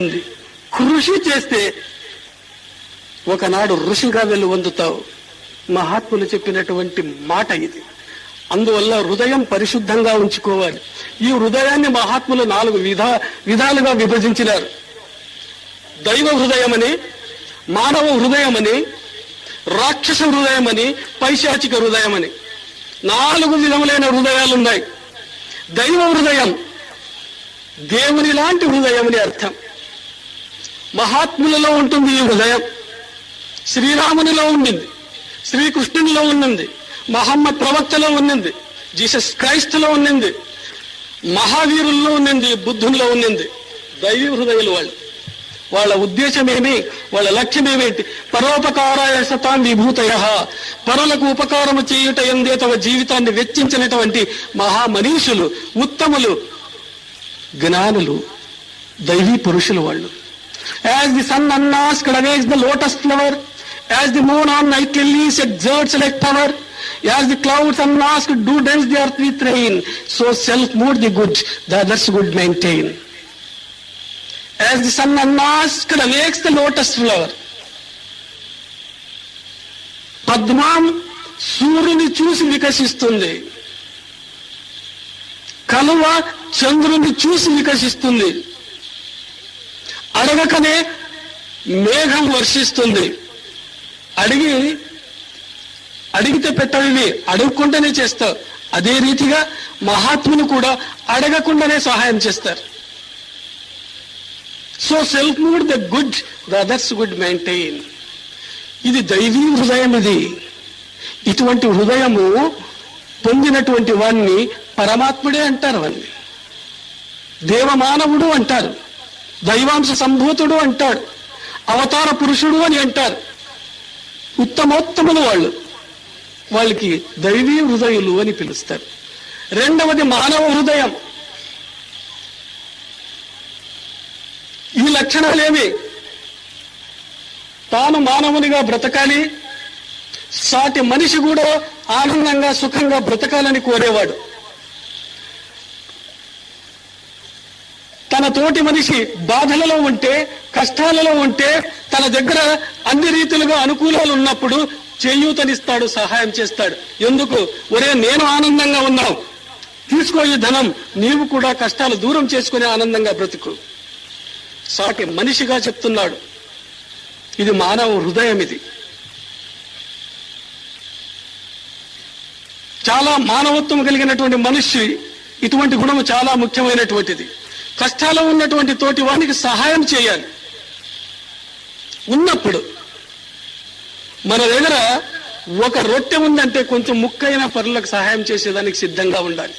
ఉంది. కృషి చేస్తే ఒకనాడు ఋషిగా వెళ్ళి వందుతావు. మహాత్ములు చెప్పినటువంటి మాట ఇది. అందువల్ల హృదయం పరిశుద్ధంగా ఉంచుకోవాలి. ఈ హృదయాన్ని మహాత్ములు నాలుగు విధా విధాలుగా విభజించినారు. దైవ హృదయమని మానవ హృదయమని రాక్షస హృదయమని పైశాచిక హృదయమని నాలుగు విధములైన హృదయాలు ఉన్నాయి దైవ హృదయం దేవుని లాంటి హృదయం అని అర్థం. మహాత్ములలో ఉంటుంది ఈ హృదయం శ్రీరామునిలో ఉండింది. శ్రీకృష్ణునిలో ఉన్నింది మహమ్మద్ ప్రవక్తలో ఉన్నింది జీసస్ క్రైస్ట్లో ఉన్నింది మహావీరుల్లో ఉన్నింది బుద్ధుల్లో ఉన్నింది దైవ హృదయాలు వాళ్ళు. వాళ్ళ ఉద్దేశం ఏమి వాళ్ళ లక్ష్యం ఏమిటి పరోపకారాయ సతాం విభూతయ పరులకు ఉపకారము చేయుట ఎందే తమ జీవితాన్ని వెచ్చించినటువంటి మహామనీషులు ఉత్తములు జ్ఞానులు దైవీ పురుషులు వాళ్ళు. As the sun unasked awakes the lotus flower as the moon on nightlies exerts like power as the clouds unasked do dense the earth with rain so self moved the good the others good maintain as the sun unasked awakes the lotus flower పద్మం సూర్యుని చూసి వికసిస్తుంది కలువ చంద్రుని చూసి వికసిస్తుంది అడగకనే మేఘం వర్షిస్తుంది. అడిగి అడిగితే పెట్టవి అడగకుండానే చేస్తావు అదే రీతిగా మహాత్ములు కూడా అడగకుండానే సహాయం చేస్తారు. So self mood the good the others good maintain ఇది దైవీ హృదయం ఇది. ఇటువంటి హృదయము పొందినటువంటి వాణ్ణి పరమాత్ముడే అంటారు వాణ్ణి. దేవమానవుడు అంటారు. దైవాంశ సంభూతుడు అంటాడు. అవతార పురుషుడు అని అంటారు. ఉత్తమోత్తములు వాళ్ళు. వాళ్ళకి దైవీ హృదయులు అని పిలుస్తారు. రెండవది మానవ హృదయం. ఈ లక్షణాలేమి? తాను మానవునిగా బ్రతకాలి. సాటి మనిషి కూడా ఆనందంగా సుఖంగా బ్రతకాలని కోరేవాడు. తన తోటి మనిషి బాధలలో ఉంటే కష్టాలలో ఉంటే తన దగ్గర అన్ని రీతిలుగా అనుకూలాలు ఉన్నప్పుడు చేయూతనిస్తాడు సహాయం చేస్తాడు. ఎందుకు? ఒరే నేను ఆనందంగా ఉన్నావు తీసుకో ఈ ధనం. నీవు కూడా కష్టాలు దూరం చేసుకుని ఆనందంగా బ్రతుకు. సాటి మనిషిగా చెప్తున్నాడు. ఇది మానవ హృదయం ఇది. చాలా మానవత్వం కలిగినటువంటి మనిషి ఇటువంటి గుణము చాలా ముఖ్యమైనటువంటిది. కష్టాలు ఉన్నటువంటి తోటి వానికి సహాయం చేయాలి. ఉన్నప్పుడు మన దగ్గర ఒక రొట్టె ఉందంటే కొంచెం ముక్కైన పనులకు సహాయం చేసేదానికి సిద్ధంగా ఉండాలి.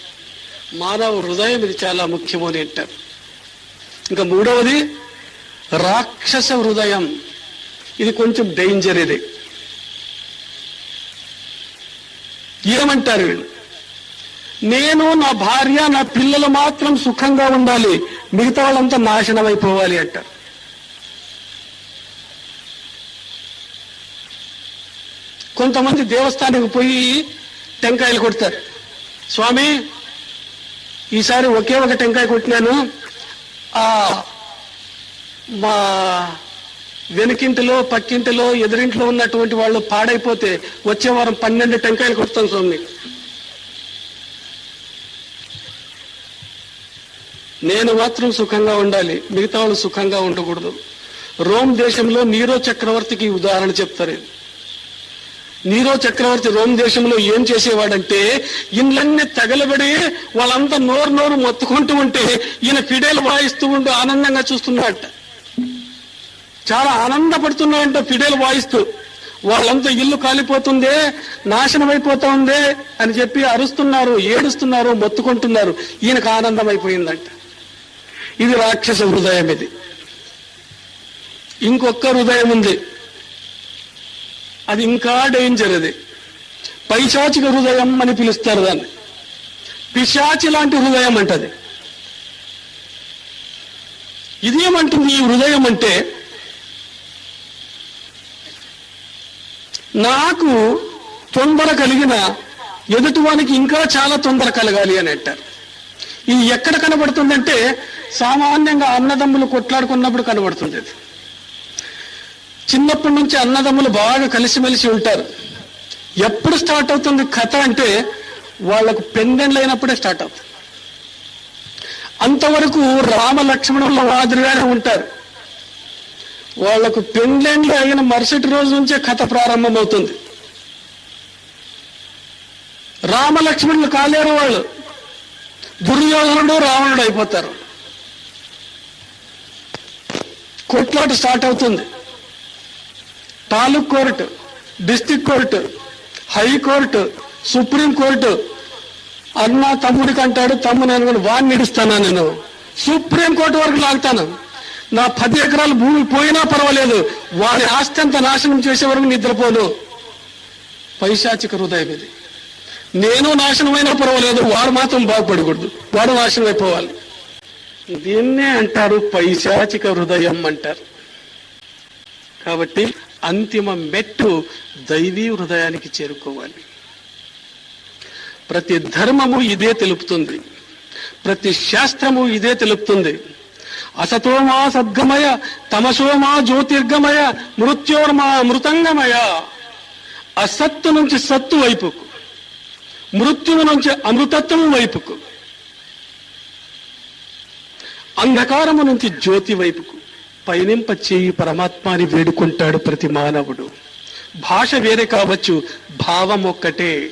మానవ హృదయం ఇది చాలా ముఖ్యము అని అంటారు. ఇంకా మూడవది రాక్షస హృదయం. ఇది కొంచెం డేంజర్ ఇది. ఏమంటారు వీళ్ళు? నేను నా భార్య నా పిల్లలు మాత్రం సుఖంగా ఉండాలి. మిగతా వాళ్ళంతా నాశనం అయిపోవాలి అంటారు కొంతమంది దేవస్థానానికి పోయి టెంకాయలు కొడతారు. స్వామి ఈసారి ఒకే ఒక టెంకాయ కొట్టినాను. ఆ మా వెనుకింటిలో పక్కింటిలో ఎదురింట్లో ఉన్నటువంటి వాళ్ళు పాడైపోతే వచ్చే వారం పన్నెండు టెంకాయలు కొడతాం స్వామి. నేను మాత్రం సుఖంగా ఉండాలి. మిగతా వాళ్ళు సుఖంగా ఉండకూడదు. రోమ్ దేశంలో నీరో చక్రవర్తికి ఉదాహరణ చెప్తారు. నీరో చక్రవర్తి రోమ్ దేశంలో ఏం చేసేవాడంటే ఇండ్లన్నీ తగలబడి వాళ్ళంతా నోరు నోరు మొత్తుకుంటూ ఉంటే ఈయన ఫిడేలు వాయిస్తూ ఉంటూ ఆనందంగా చూస్తున్నాడట. చాలా ఆనందపడుతున్నాడంట ఫిడేలు వాయిస్తూ. వాళ్ళంతా ఇల్లు కాలిపోతుందే నాశనం అయిపోతా ఉందే అని చెప్పి అరుస్తున్నారు ఏడుస్తున్నారు మొత్తుకుంటున్నారు. ఈయనకు ఆనందం అయిపోయిందంట. ఇది రాక్షస హృదయం ఇది. ఇంకొక హృదయం ఉంది. అది ఇంకా డేంజర్ అది. పైశాచిక హృదయం అని పిలుస్తారు దాన్ని. పిశాచి లాంటి హృదయం అంటది ఇదేమంటుంది ఈ హృదయం అంటే నాకు తొందర కలిగిన ఎదుటివానికి ఇంకా చాలా తొందర కలగాలి అని అంటారు. ఇది ఎక్కడ కనబడుతుందంటే సామాన్యంగా అన్నదమ్ములు కొట్లాడుకున్నప్పుడు కనబడుతుంది చిన్నప్పటి నుంచి అన్నదమ్ములు బాగా కలిసిమెలిసి ఉంటారు. ఎప్పుడు స్టార్ట్ అవుతుంది కథ అంటే వాళ్ళకు పెండెండ్లు అయినప్పుడే స్టార్ట్ అవుతుంది. అంతవరకు రామ లక్ష్మణుల మాదిరిగానే ఉంటారు. వాళ్ళకు పెండ్లెండ్లు అయిన మరుసటి రోజు నుంచే కథ ప్రారంభమవుతుంది. రామ లక్ష్మణులు కాలేరు వాళ్ళు. దుర్యోధనుడు రావణుడు అయిపోతారు. కొట్లాట స్టార్ట్ అవుతుంది. Taluk court district court high court supreme court అన్న తమ్ముడికి అంటాడు తమ్ముడు అనుకుని వాడిని నిడుస్తానా నేను? సుప్రీం కోర్టు వరకు లాగుతాను. నా పది ఎకరాలు భూమి పోయినా పర్వాలేదు. వాడి ఆస్తి అంత నాశనం చేసే వరకు నిద్రపోను. పైశాచిక హృదయం ఇది. నేను నాశనమైనా పర్వాలేదు వాడు మాత్రం బాగుపడకూడదు. వాడు నాశనం అయిపోవాలి దీన్నే అంటారు పైశాచిక హృదయం అంటారు. కాబట్టి అంతిమ మెట్టు దైవీ హృదయానికి చేరుకోవాలి. ప్రతి ధర్మము ఇదే తెలుపుతుంది. ప్రతి శాస్త్రము ఇదే తెలుపుతుంది. అసతోమా సద్గమయ తమసోమా జ్యోతిర్గమయ మృత్యోర్మా మృతంగమయ. అసత్తు నుంచి సత్తు వైపుకు మృత్యువు నుంచి అమృతత్వం వైపుకు అంధకారము నుంచి జ్యోతి వైపుకు పయనింప చేయి పరమాత్మాని వేడుకుంటాడు ప్రతి మానవుడు. భాష వేరే కావచ్చు భావం ఒక్కటే.